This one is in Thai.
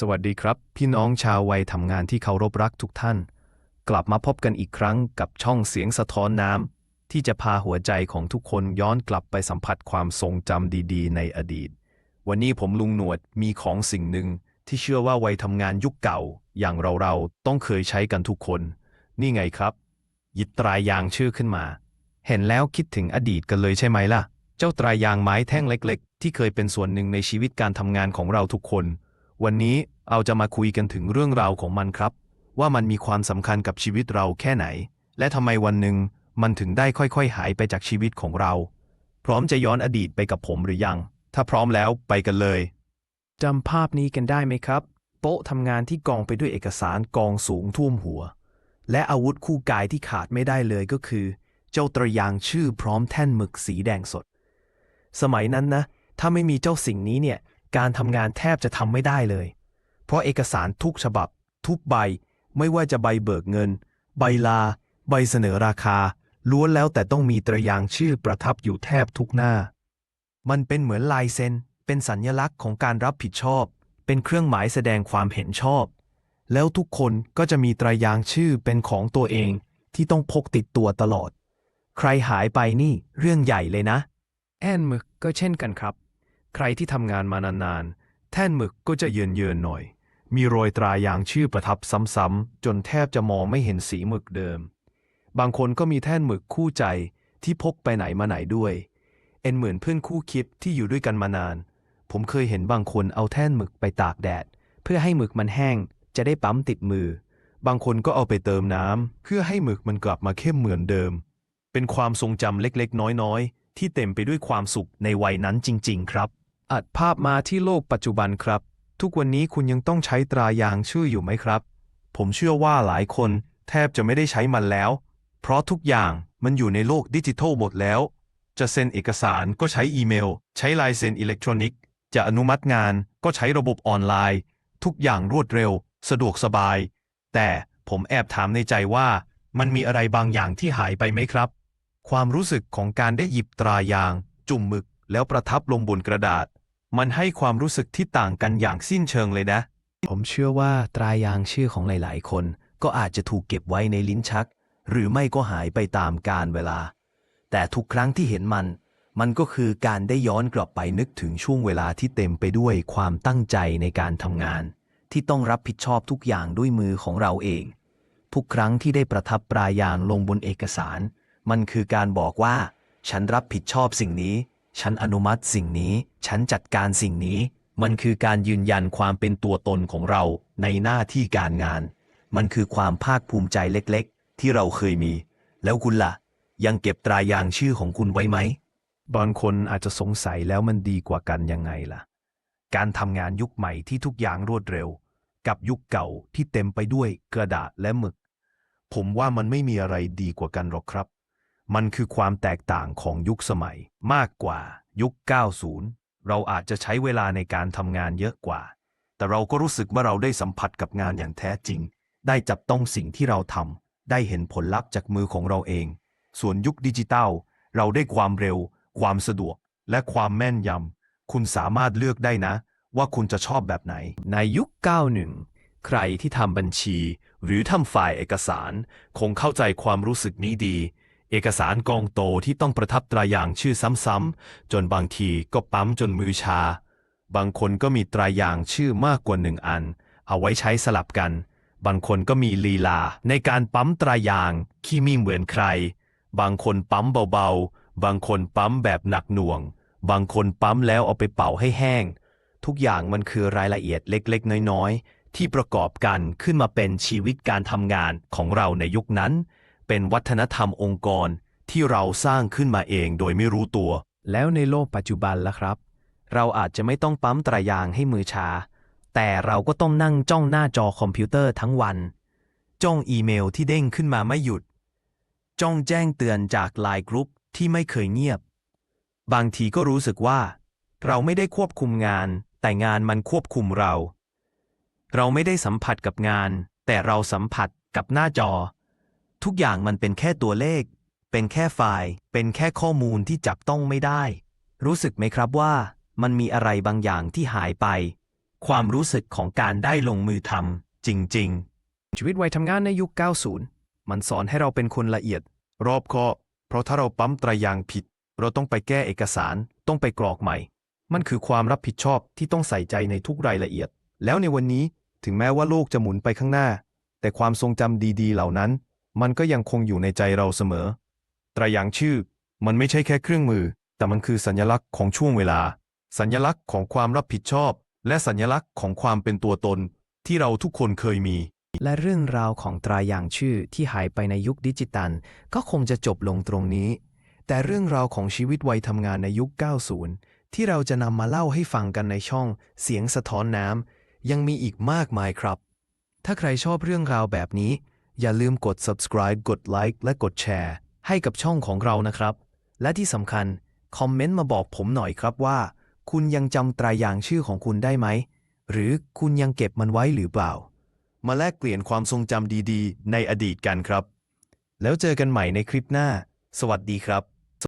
สวัสดีครับ พี่น้องชาววัยทำงานที่เคารพรักทุกท่าน กลับมาพบกันอีกครั้งกับช่องเสียงสะท้อนน้ำที่จะพาหัวใจของทุกคนย้อนกลับไปสัมผัสความทรงจำดีๆ ในอดีต วันนี้ผมลุงหนวดมีของสิ่งหนึ่งที่เชื่อว่าวัยทำงานยุคเก่า อย่างเราๆต้องเคยใช้กันทุกคน นี่ไงครับ ยิบตรายยางชื่อขึ้นมา เห็นแล้วคิดถึงอดีตกันเลยใช่ไหมล่ะ เจ้าตรายยางไม้แท่งเล็ก ๆ ที่เคยเป็นส่วนหนึ่งในชีวิตการทำงานของเราทุกคน วันนี้เราจะมาคุยกันถึงเรื่องราวของมันครับ ว่ามันมีความสำคัญกับชีวิตเราแค่ไหน และทำไมวันหนึ่งมันถึงได้ค่อยๆ หายไปจากชีวิตของเรา พร้อมจะย้อนอดีตไปกับผมหรือยัง ถ้าพร้อมแล้วไปกันเลยจำภาพนี้กันได้ไหมครับ โต๊ะทำงานที่กองไปด้วยเอกสารกองสูงท่วมหัว และอาวุธคู่กายที่ขาดไม่ได้เลยก็คือ เจ้าตรยางชื่อพร้อมแท่นหมึกสีแดงสด สมัยนั้นนะ ถ้าไม่มีเจ้าสิ่งนี้เนี่ย การทำงานแทบจะทำไม่ได้เลย เพราะเอกสารทุกฉบับ ทุกใบ ไม่ว่าจะใบเบิกเงิน ใบลา ใบเสนอราคา ล้วนแล้วแต่ต้องมีตรยางชื่อประทับอยู่แทบทุกหน้า มันเป็นเหมือนลายเซ็น เป็นสัญญลักษณ์ของการรับผิดชอบ เป็นเครื่องหมายแสดงความเห็นชอบ แล้วทุกคนก็จะมีตรายางชื่อเป็นของตัวเองที่ต้องพกติดตัวตลอด ใครหายไปนี่เรื่องใหญ่เลยนะ แอนมึกก็เช่นกันครับ ใครที่ทำงานมานานๆ แท่นหมึกก็จะเยินเยินๆหน่อย มีรอยตรายางชื่อประทับซ้ำๆ จนแทบจะมองไม่เห็นสีหมึกเดิม บางคนก็มีแท่นหมึกคู่ใจที่พกไปไหนมาไหนด้วย เอ็นเหมือนเพื่อนคู่คิดที่อยู่ด้วยกันมานาน ผมเคยเห็นบางคนเอาแท่นหมึกไปตากแดด เพื่อให้หมึกมันแห้ง จะได้ปั๊มติดมือ บางคนก็เอาไปเติมน้ำเพื่อให้หมึกมันกลับมาเข้มเหมือนเดิม เป็นความทรงจำเล็กๆ น้อยๆ ที่เต็มไปด้วยความสุขในวัยนั้นจริง ๆ ครับ อัดภาพมาที่โลกปัจจุบันครับ ทุกวันนี้คุณยังต้องใช้ตรายางชื่ออยู่ไหมครับ ผมเชื่อว่าหลายคนแทบจะไม่ได้ใช้มันแล้ว เพราะทุกอย่างมันอยู่ในโลกดิจิทัลหมดแล้ว จะเซ็นเอกสารก็ใช้อีเมล ใช้ลายเซ็นอิเล็กทรอนิกส์ จะอนุมัติงานก็ใช้ระบบออนไลน์ ทุกอย่างรวดเร็ว สะดวกสบาย แต่ผมแอบถามในใจว่า มันมีอะไรบางอย่างที่หายไปไหมครับ ความรู้สึกของการได้หยิบตรายาง จุ่มหมึกแล้วประทับลงบนกระดาษ มันให้ความรู้สึกที่ต่างกันอย่างสิ้นเชิงเลยนะ ผมเชื่อว่าตรายางชื่อของหลาย ๆ คน ก็อาจจะถูกเก็บไว้ในลิ้นชัก หรือไม่ก็หายไปตามกาลเวลา แต่ทุกครั้งที่เห็นมัน มันก็คือการได้ย้อนกลับไปนึกถึงช่วงเวลาที่เต็มไปด้วยความตั้งใจในการทำงาน ที่ต้องรับผิดชอบทุกอย่างด้วยมือของเราเอง ทุกครั้งที่ได้ประทับปลายยางลงบนเอกสาร มันคือการบอกว่า ฉันรับผิดชอบสิ่งนี้ ฉันอนุมัติสิ่งนี้ ฉันจัดการสิ่งนี้ มันคือการยืนยันความเป็นตัวตนของเราในหน้าที่การงาน มันคือความภาคภูมิใจเล็กๆ ที่เราเคยมี แล้วคุณล่ะ ยังเก็บตรายางชื่อของคุณไว้ไหม บางคนอาจจะสงสัยแล้วมันดีกว่ากันยังไงล่ะ การทำงานยุคใหม่ที่ทุกอย่างรวดเร็ว กับยุคเก่าที่เต็มไปด้วยกระดาษและหมึก ผมว่ามันไม่มีอะไรดีกว่ากันหรอกครับ มันคือความแตกต่างของยุคสมัยมากกว่ายุค 90 เราอาจจะใช้เวลาในการทำงานเยอะกว่า แต่เราก็รู้สึกว่าเราได้สัมผัสกับงานอย่างแท้จริง ได้จับต้องสิ่งที่เราทำได้เห็นผลลัพธ์จากมือของเราเอง ส่วนยุคดิจิตัลเราได้ความเร็ว ความสะดวก และความแม่นยำคุณสามารถเลือกได้นะ ว่าคุณจะชอบแบบไหน ในยุค 91 ใครที่ทำบัญชี หรือทำฝ่ายเอกสาร คงเข้าใจความรู้สึกนี้ดี เอกสารกองโตที่ต้องประทับตราอย่างชื่อซ้ำๆ จนบางทีก็ปั๊มจนมือชา บางคนก็มีตราอย่างชื่อมากกว่าหนึ่งอัน เอาไว้ใช้สลับกัน บางคนก็มีลีลาในการปั๊มตราอย่างที่ไมีเหมือนใคร บางคนปั๊มเบาๆ บางคนปั๊มแบบหนักหน่วง บางคนปั๊มแล้วเอาไปเป่าให้แห้ง ทุกอย่างมันคือรายละเอียดเล็กๆ น้อยๆ ที่ประกอบกันขึ้นมาเป็นชีวิตการทำงานของเราในยุคนั้น เป็นวัฒนธรรมองค์กรที่เราสร้างขึ้นมาเองโดยไม่รู้ตัว แล้วในโลกปัจจุบันล่ะครับ เราอาจจะไม่ต้องปั๊มตรายางให้มือชา แต่เราก็ต้องนั่งจ้องหน้าจอคอมพิวเตอร์ทั้งวัน จ้องอีเมลที่เด้งขึ้นมาไม่หยุด จ้องแจ้งเตือนจากไลน์กรุ๊ปที่ไม่เคยเงียบ บางทีก็รู้สึกว่า เราไม่ได้ควบคุมงาน แต่งานมันควบคุมเรา เราไม่ได้สัมผัสกับงาน แต่เราสัมผัสกับหน้าจอ ทุกอย่างมันเป็นแค่ตัวเลข เป็นแค่ไฟล์ เป็นแค่ข้อมูลที่จับต้องไม่ได้ รู้สึกไหมครับว่า มันมีอะไรบางอย่างที่หายไป ความรู้สึกของการได้ลงมือทำจริง ๆ ชีวิตวัยทำงานในยุค 90 มันสอนให้เราเป็นคนละเอียด รอบคอบเพราะถ้าเราปั๊มตรายางผิด เราต้องไปแก้เอกสาร ต้องไปกรอกใหม่ มันคือความรับผิดชอบที่ต้องใส่ใจในทุกรายละเอียด แล้วในวันนี้ถึงแม้ว่าโลกจะหมุนไปข้างหน้า แต่ความทรงจำดี ๆ เหล่านั้น มันก็ยังคงอยู่ในใจเราเสมอ ตรายางชื่อ มันไม่ใช่แค่เครื่องมือ แต่มันคือสัญลักษณ์ของช่วงเวลา สัญลักษณ์ของความรับผิดชอบ และสัญลักษณ์ของความเป็นตัวตน ที่เราทุกคนเคยมี และเรื่องราวของตราอย่างชื่อที่หายไปในยุคดิจิตัล ก็คงจะจบลงตรงนี้ แต่เรื่องราวของชีวิตวัยทำงานในยุค 90 ที่เราจะนำมาเล่าให้ฟังกันในช่อง เสียงสะท้อนน้ำยังมีอีกมากมายครับ ถ้าใครชอบเรื่องราวแบบนี้ อย่าลืมกด subscribe กด like และกดแชร์ ให้กับช่องของเรานะครับ และที่สำคัญ คอมเมนต์มาบอกผมหน่อยครับว่า คุณยังจำตรายางชื่อของคุณได้ไหม หรือคุณยังเก็บมันไว้หรือเปล่า มาแลกเปลี่ยนความทรงจำดีๆ ในอดีตกันครับ แล้วเจอกันใหม่ในคลิปหน้า สวัสดีครับ